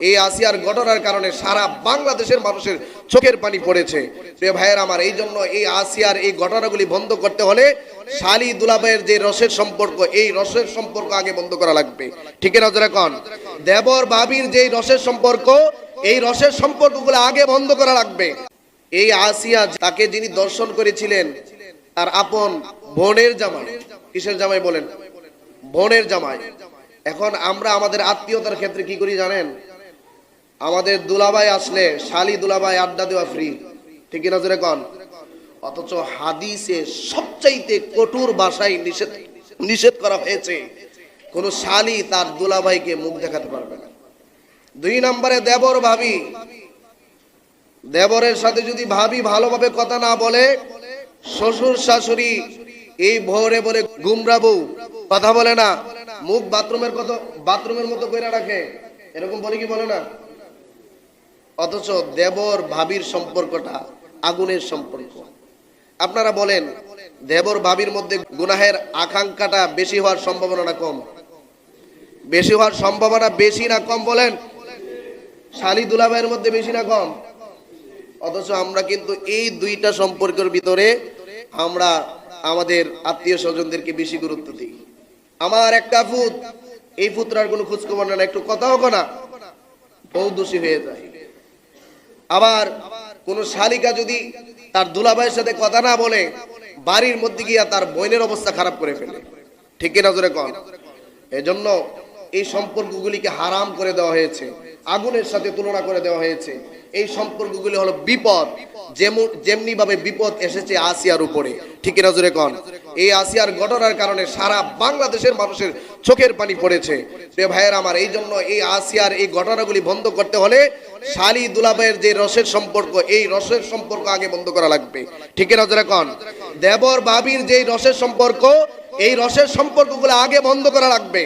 এই আসিয়ার ঘটনার কারণে সারা বাংলাদেশের মানুষের চোখের পানি পড়েছে। প্রিয় ভাইয়ের আমার, এই জন্য এই আসিয়ার এই ঘটনাগুলি বন্ধ করতে হলে শালি দুলাভাইয়ের যে রসের সম্পর্ক, এই রসের সম্পর্ক আগে বন্ধ করা লাগবে। ঠিক না জোরে কন? দেবর বাবির যে রসের সম্পর্ক, এই রসের সম্পর্কগুলো আগে বন্ধ করা লাগবে। এই আসিয়া তাকে যিনি দর্শন করেছিলেন, তার আপন বোনের জামাই। কিসের জামাই বলেন? বোনের জামাই। এখন আমরা আমাদের আত্মীয়তার ক্ষেত্রে কি করি জানেন? আমাদের দুলাভাই আসলে, শালি দুলাভাই আড্ডা দেওয়া ফ্রি ঠিক না জোরে কন? অথচ হাদিসে সবচাইতে কঠোর ভাষায় নিষেধ নিষেধ করা হয়েছে, কোন শালি তার দুলাভাইকে মুখ দেখাতে পারবে না। দুই নম্বরে দেবর ভাবি। দেবরের সাথে যদি ভাবি ভালোভাবে কথা না বলে, শ্বশুর শাশুড়ি এই ভোরে ভোরে গুমরা বউ, কথা বলে না, মুখ বাথরুমের কত বাথরুমের মতো করে রাখে, এরকম বলে কি বলে না? অথচ দেবর ভাবির সম্পর্কটা আগুনের সম্পর্ক। আপনারা বলেন, দেবর ভাবির মধ্যে গুনাহের আকাঙ্ক্ষাটা বেশি হওয়ার সম্ভাবনা না কম। বেশি হওয়ার সম্ভাবনা বেশি না কম বলেন? শালি দুলাভাইয়ের মধ্যে বেশি না কম? অথচ আমরা কিন্তু এই দুইটা সম্পর্কের ভিতরে আমরা আমাদের আত্মীয় স্বজনদেরকে বেশি গুরুত্ব দিই। আমার একটা ফুত এই ফুতরার কোনো খোঁজখবর না, একটু কথাও না বউ দোষী হয়ে যায়। আবার কোন শালিকা যদি তার দুলাভাইয়ের সাথে কথা না বলে, বাড়ির মধ্যে গিয়া তার বোনের অবস্থা খারাপ করে ফেলে। ঠিক কিনা জোরে কন? এজন্য এই সম্পর্কগুলিকে হারাম করে দেওয়া হয়েছে, আগুনের সাথে তুলনা করে দেওয়া হয়েছে। এই সম্পর্কগুলি হলো বিপদ, যেমন যেমনি ভাবে বিপদ এসেছে আসিয়ার উপরে। ঠিক কিনা জোরে কন? এই আসিয়ার ঘটনার কারণে সারা বাংলাদেশের মানুষের চোখের পানি পড়েছে। প্রিয় ভাইয়ের আমার, এই জন্য এই আসিয়ার এই ঘটনাগুলি বন্ধ করতে হলে শালি দুলাভাইয়ের যে রসের সম্পর্ক, এই রসের সম্পর্ক আগে বন্ধ করা লাগবে। ঠিক না জোরে কন? দেবর বাবির যে রসের সম্পর্ক, এই রসের সম্পর্কগুলো আগে বন্ধ করা লাগবে।